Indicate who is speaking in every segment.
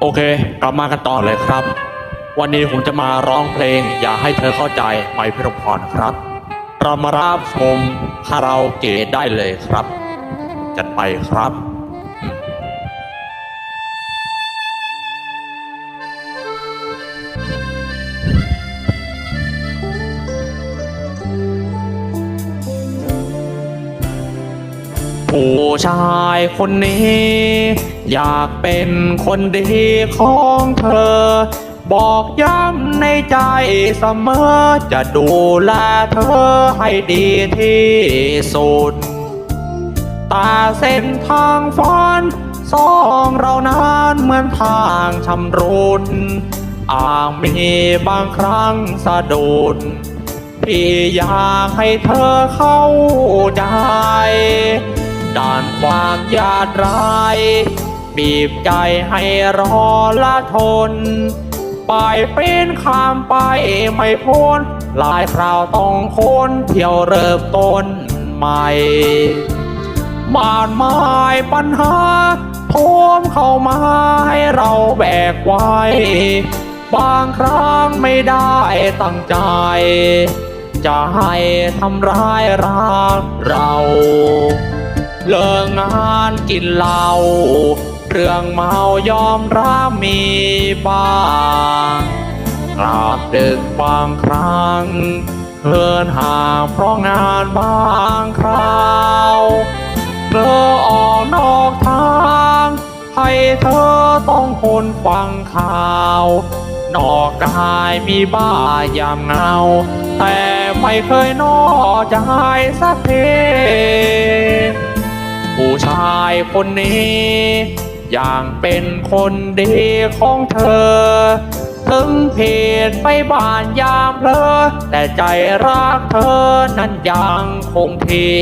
Speaker 1: โอเค กลับมากันต่อเลยครับ วันนี้ผมจะมาร้องเพลง อย่าให้เธอเข้าใจไปพิรพรครับ เรามารับชมคาราโอเกะได้เลยครับ จัดไปครับ ผู้ชายคนนี้ อยากเป็นคนดีของเธอ บอกย้ำในใจเสมอ จะดูแลเธอให้ดีที่สุด ตาเส้นทางฝันสองเรานั้นเหมือนทางชำรุนอ่าจมีบางครั้งสะดุดพี่อยากให้เธอเข้าใจ ความยากไราย บีบใจให้รอละทน ไปเป็นข้ามไปไม่พ้น หลายคราวต้องค้นเที่ยวเริ่มต้นใหม่มานไม้ปัญหาโทมเข้ามาให้เราแบกไว้ บางครั้งไม่ได้ตั้งใจ จะให้ทำร้ายรักเรา งานกินเหล้าเรื่องเมายอมรับมีบ้างกราบดึกบางครั้งเฮินห่างเพราะงานบางคราวเธอออกนอกทางให้เธอต้องคนฟังข่าว นอกกายมีบ้ายามเงา แต่ไม่เคยนอกใจสักทีายคนนี้ อย่างเป็นคนดีของเธอ ถึงเพศไปบ้านยามเพลอ แต่ใจรักเธอนั้นยังคงที่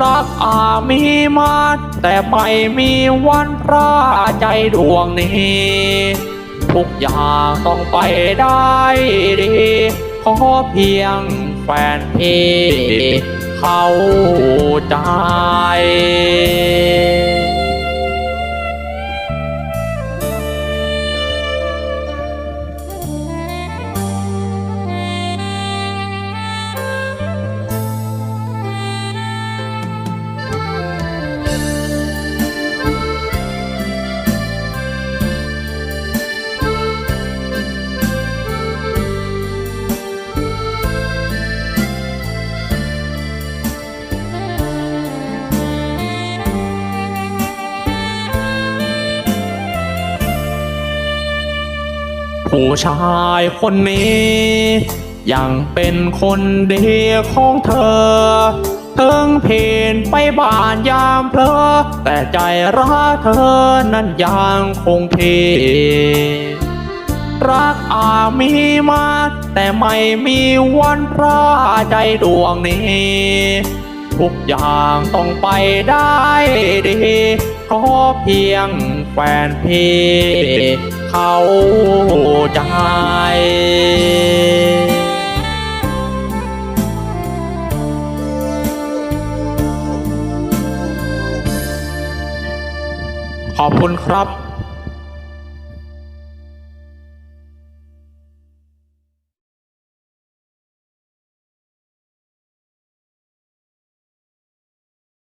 Speaker 1: รักอามีมาแต่ไม่มีวันพระใจดวงนี้ ทุกอย่างต้องไปได้ดี ขอเพียงแฟนพี่ เข้าใจ ผู้ชายคนนี้ ยังเป็นคนดีของเธอ ถึงเพนไปบ้านยามเพลอ แต่ใจรักเธอนั้นยังคงที่รักอาจมีมา แต่ไม่มีวันพระใจดวงนี้ ทุกอย่างต้องไปได้ดีขอเพียงแฟนพี่ เข้าใจขอบคุณครับ